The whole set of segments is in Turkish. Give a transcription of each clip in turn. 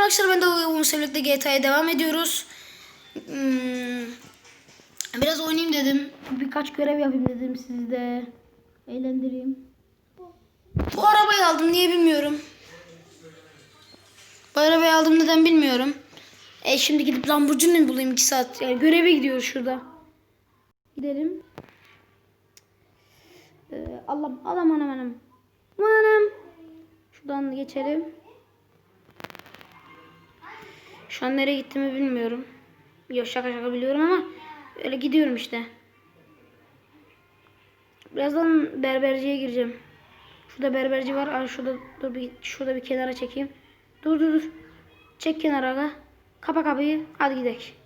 arkadaşlar ben de Umut birlikte GTA'ya devam ediyoruz. Hmm, biraz oynayayım dedim. Birkaç görev yapayım dedim sizi de eğlendireyim. Bu arabayı aldım niye bilmiyorum. Bu arabayı aldım neden bilmiyorum. E şimdi gidip Lamborghini bulayım 2 saat. Yani göreve gidiyoruz şurada. Gidelim. Ee, Allah adam anam anam. Anam. Şuradan geçelim. Şu an nereye gittiğimi bilmiyorum. Yok şaka şaka biliyorum ama öyle gidiyorum işte. Birazdan berberciye gireceğim. Şurada berberci var. Aa, şurada dur bir şurada bir kenara çekeyim. Dur dur dur. Çek kenara aga. Kapa kapıyı. Hadi gidek.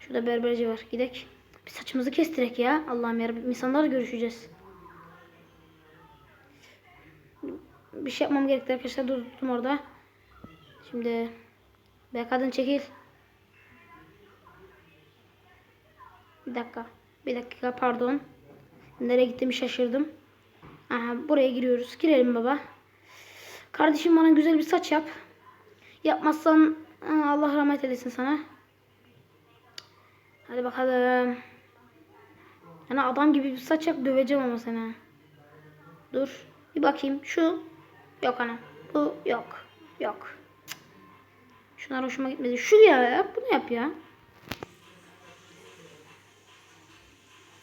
Şurada berberci var. Gidek. Bir saçımızı kestirek ya. Allah'ım yarabbim insanlarla görüşeceğiz. Bir şey yapmam gerekti arkadaşlar. Durdum orada. Şimdi be kadın çekil. Bir dakika. Bir dakika pardon. Nereye gittiğimi şaşırdım. Aha buraya giriyoruz. Girelim baba. Kardeşim bana güzel bir saç yap. Yapmazsan Allah rahmet eylesin sana. Hadi bakalım. Yani adam gibi bir saç yap döveceğim ama seni. Dur. Bir bakayım. Şu. Yok ana. Bu yok. Yok. Şunlar hoşuma gitmedi. Şu ya. Yap bunu yap ya.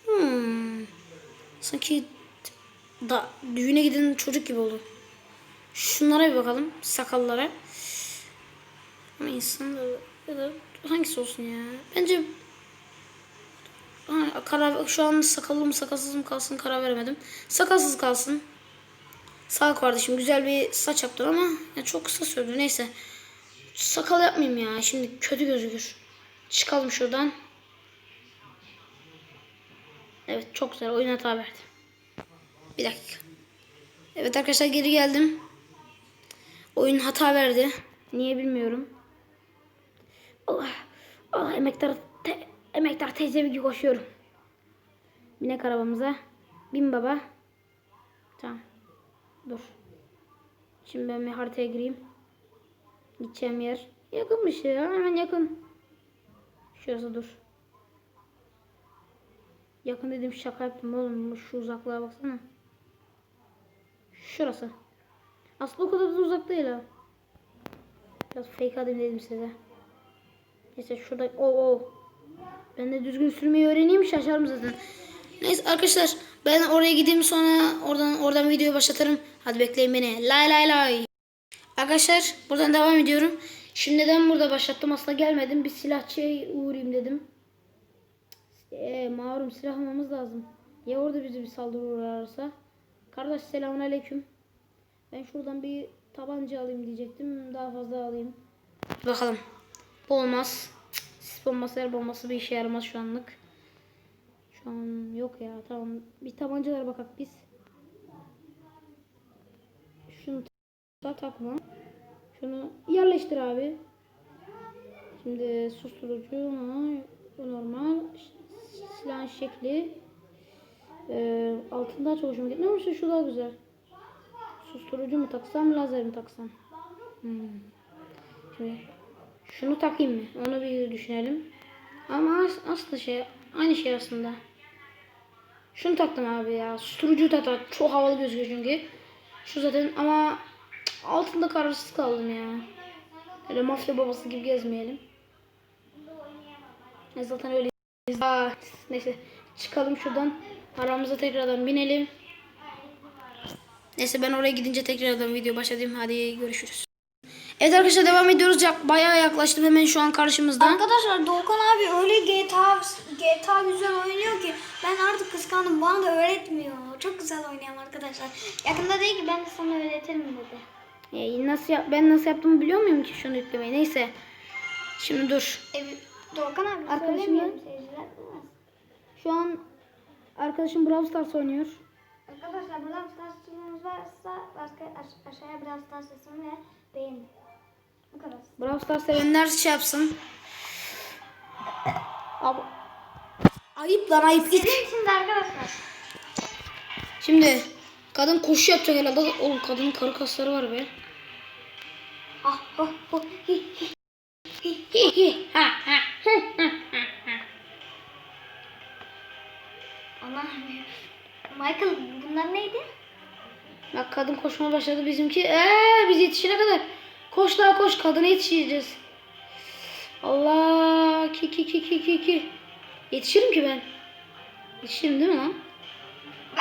Hmm. Sanki da düğüne giden çocuk gibi oldu. Şunlara bir bakalım. Sakallara. Ama insan da ya da hangisi olsun ya? Bence ha, karar şu an sakallı mı sakalsız mı kalsın karar veremedim. Sakalsız kalsın. Sağ kardeşim güzel bir saç yaptın ama ya çok kısa sürdü neyse. Sakal yapmayayım ya şimdi kötü gözükür. Çıkalım şuradan. Evet çok güzel oyun hata verdi. Bir dakika. Evet arkadaşlar geri geldim. Oyun hata verdi. Niye bilmiyorum. Allah. Allah emektar te, emektar teyze gibi koşuyorum. Binek arabamıza. Bin baba. Tamam. Dur. Şimdi ben bir haritaya gireyim. Gideceğim yer. Yakınmış ya. Hemen yakın. Şurası dur. Yakın dedim şaka yaptım oğlum. Şu uzaklığa baksana. Şurası. Aslında o kadar da uzak değil ha. Biraz fake alayım dedim size. Neyse şurada o o. Ben de düzgün sürmeyi öğreneyim şaşarım zaten. Neyse arkadaşlar ben oraya gideyim sonra oradan oradan videoyu başlatırım. Hadi bekleyin beni. Lay lay lay. Arkadaşlar buradan devam ediyorum. Şimdiden burada başlattım aslında gelmedim. Bir silahçıya uğrayayım dedim. Eee mağrum silah almamız lazım. Ya orada bizi bir saldırı uğrarsa. Kardeş selamun aleyküm. Ben şuradan bir tabanca alayım diyecektim. Daha fazla alayım. Bakalım. Bu olmaz. Sis bombası, el bombası bir işe yaramaz şu anlık. Şu an yok ya. Tamam. Bir tabancalara bakak biz. Şunu da takma. Şunu yerleştir abi. Şimdi susturucu? Bu normal. Silahın şekli. Ee, altında çok hoşuma. Ne olursa şu daha güzel. Susturucu mu taksam, lazer mi taksam? Hmm. Şimdi şunu takayım mı? Onu bir düşünelim. Ama as- aslında şey, aynı şey aslında. Şunu taktım abi ya. Susturucu da. Çok havalı gözüküyor çünkü. Şu zaten ama altında kararsız kaldım ya. Öyle mafya babası gibi gezmeyelim. Ya zaten öyle. Aa, neyse çıkalım şuradan. Aramıza tekrardan binelim. Neyse ben oraya gidince tekrardan video başlatayım. Hadi görüşürüz. Evet arkadaşlar devam ediyoruz. Yak- Bayağı yaklaştım hemen şu an karşımızda. Arkadaşlar Doğukan abi öyle GTA GTA güzel oynuyor ki ben artık kıskandım. Bana da öğretmiyor. Çok güzel oynuyorum arkadaşlar. Yakında değil ki ben de sana öğretirim dedi. Ee, nasıl yap- ben nasıl yaptığımı biliyor muyum ki şunu yüklemeyi? Neyse. Şimdi dur. E, Doğukan abi Arkadaşım söylemiyorum ben- seyirciler. bilmez. Şu an arkadaşım Brawl Stars oynuyor. Arkadaşlar buradan stasyonunuz varsa başka aş- aşağıya biraz stasyonu ve beğenin. Bu kadar. Brawl Stars sevenler şey yapsın. Abi. Ayıp lan ayıp git. De arkadaşlar. Şimdi Kadın koşu yapacak herhalde. Oğlum kadının karı kasları var be. Ah, ah, ah. Ha ha ha hi hi. Hi hi hi ha ha ha ha ha. Allah'ım. Michael bunlar neydi? Bak kadın koşmaya başladı bizimki. Eee biz yetişene kadar. Koş daha koş kadına yetişeceğiz. Allah ki ki ki ki ki ki. Yetişirim ki ben. Yetişirim değil mi lan?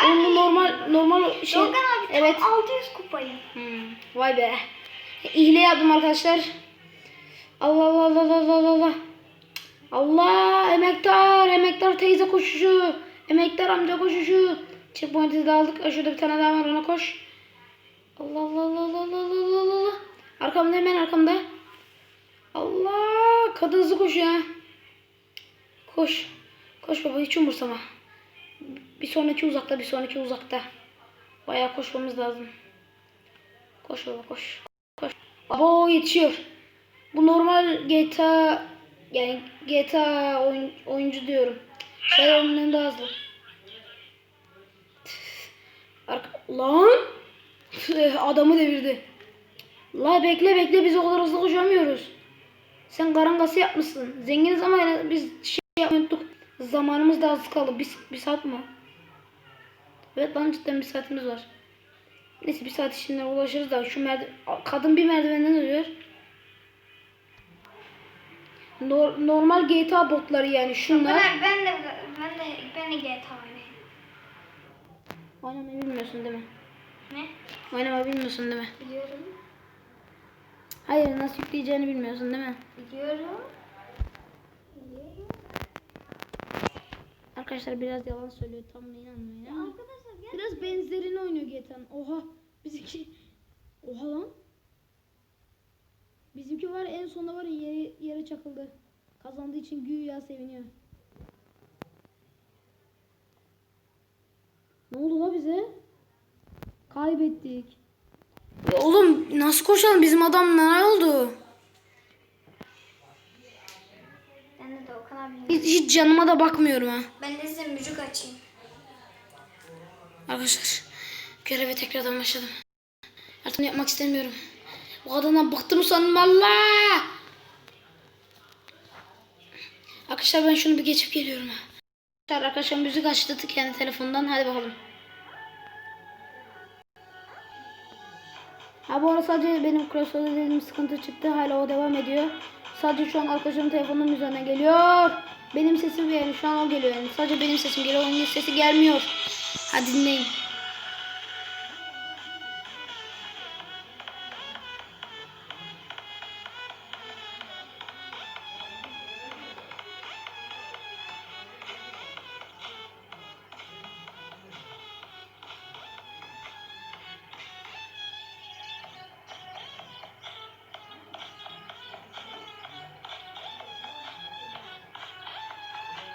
Onu normal normal şey. Logan abi evet. 600 kupayı. Hmm. Vay be. İhile yaptım arkadaşlar. Allah Allah Allah Allah Allah Allah. Allah emektar emektar teyze koşuşu. Emektar amca koşuşu. Checkpoint'i de aldık. Şurada bir tane daha var ona koş. Allah Allah Allah Allah Allah Allah Allah. Arkamda hemen arkamda. Allah kadın hızlı koşuyor. Koş. Koş baba hiç umursama. Bir sonraki uzakta bir sonraki uzakta. Bayağı koşmamız lazım. Koş baba koş. Koş. Abo yetişiyor. Bu normal GTA yani GTA oyun, oyuncu diyorum. Şey önünden daha hızlı. Arka, lan adamı devirdi. La bekle bekle biz o kadar hızlı koşamıyoruz. Sen karangası yapmışsın. Zenginiz ama yani biz şey yapmadık. Zamanımız da az kaldı. Bir, bir saat mi? Evet lan cidden bir saatimiz var. Neyse bir saat içinde ulaşırız da şu merdiven kadın bir merdivenden ölüyor. Nor- normal GTA botları yani şunlar. Ben, ben de ben de ben de GTA oynayayım. Oynamayı bilmiyorsun değil mi? Ne? Oynamayı bilmiyorsun değil mi? Biliyorum. Hayır nasıl yükleyeceğini bilmiyorsun değil mi? Biliyorum. Biliyorum. Arkadaşlar biraz yalan söylüyor tam da inanmayın. Arkadaşlar. Biraz benzerini oynuyor GTA'nın. Oha bizimki. Oha lan. Bizimki var en sonunda var ya yere, yere çakıldı. Kazandığı için güya seviniyor. Ne oldu la bize? Kaybettik. Ya oğlum nasıl koşalım bizim adam ne oldu? Ben de Doğukan abi. Hiç, hiç canıma da bakmıyorum ha. Ben de size müzik açayım. Arkadaşlar göreve tekrardan başladım. Artık yapmak istemiyorum. O kadından bıktım sandım valla. Arkadaşlar ben şunu bir geçip geliyorum. Arkadaşlar, arkadaşlar müzik açtı kendi telefonundan. Hadi bakalım. Ha bu arada sadece benim crossfade dediğim sıkıntı çıktı. Hala o devam ediyor. Sadece şu an arkadaşımın telefonunun üzerine geliyor. Benim sesim yani şu an o geliyor yani. Sadece benim sesim geliyor. Onun sesi gelmiyor. Hadi dinleyin.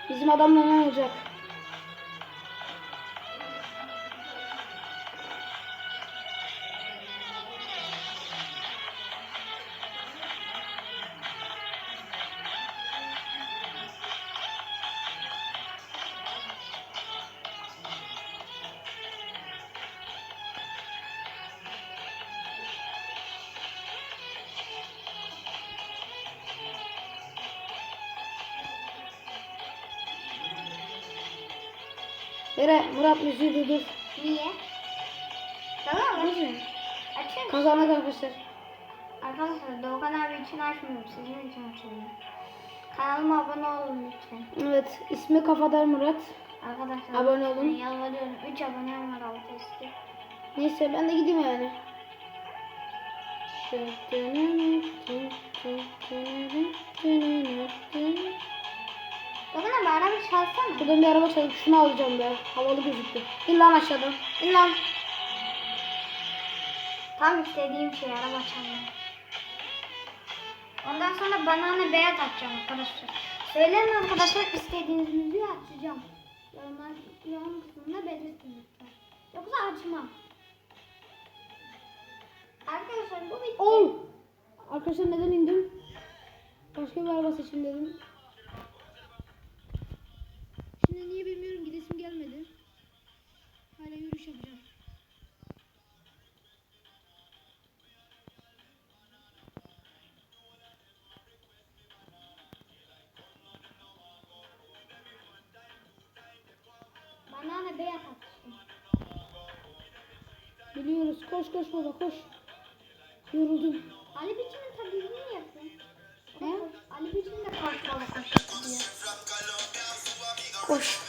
Bizim adamla ne olacak? Yere Murat müziği durdur. Niye? Tamam mı? Açayım. Kazandık arkadaşlar. Arkadaşlar Doğukan abi için açmıyorum. Sizin için açıyorum. Kanalıma abone olun lütfen. Evet ismi Kafadar Murat. Arkadaşlar. Abone olun. Yalvarıyorum. 3 abonem var altı üstü. Neyse ben de gideyim yani. Doğukan abi araba çalsana. Buradan bir araba çalıp şunu alacağım be. Havalı gözüktü. İn lan aşağıdan. İn lan. Tam istediğim şey araba çalmak. Ondan sonra banana beyaz atacağım arkadaşlar. Söyleyin arkadaşlar istediğiniz müziği açacağım. Yorumlar, yorum kısmında belirtin lütfen. Yoksa açmam. Arkadaşlar bu bitti. Ol. Arkadaşlar neden indim? Başka bir araba seçin dedim. Gelmedi. Hala yürüyüş yapacağım. Banana beyaz atacağım. Biliyoruz. Koş koş baba koş. Yoruldum. Ali Biçim'in taklidini yapın. Ne? Ali Biçim de kalkmalı koşuyor. Koş.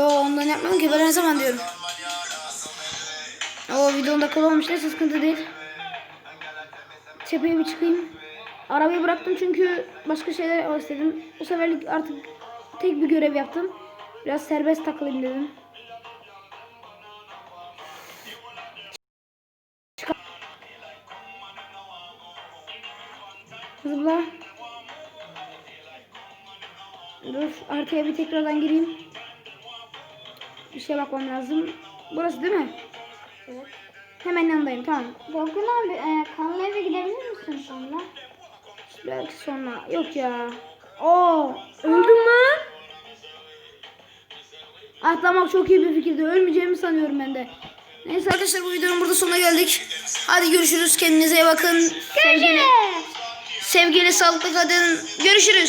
Yo ondan yapmıyorum ki ben her zaman diyorum. O videonun dakika olmuş neyse sıkıntı değil. Tepeye bir çıkayım. Arabayı bıraktım çünkü başka şeyler istedim. Bu seferlik artık tek bir görev yaptım. Biraz serbest takılayım dedim. Zıpla. Dur arkaya bir tekrardan gireyim. Bir şeye bakmam lazım. Burası değil mi? Evet. Hemen yanındayım tamam. Dokun abi e, kanlı eve gidebilir misin sonra? Belki sonra. Yok ya. Oo, öldüm mü? Atlamak çok iyi bir fikirdi. Ölmeyeceğimi sanıyorum ben de. Neyse arkadaşlar bu videonun burada sonuna geldik. Hadi görüşürüz. Kendinize iyi bakın. Sevgili, sevgili sağlıklı kadın. Görüşürüz.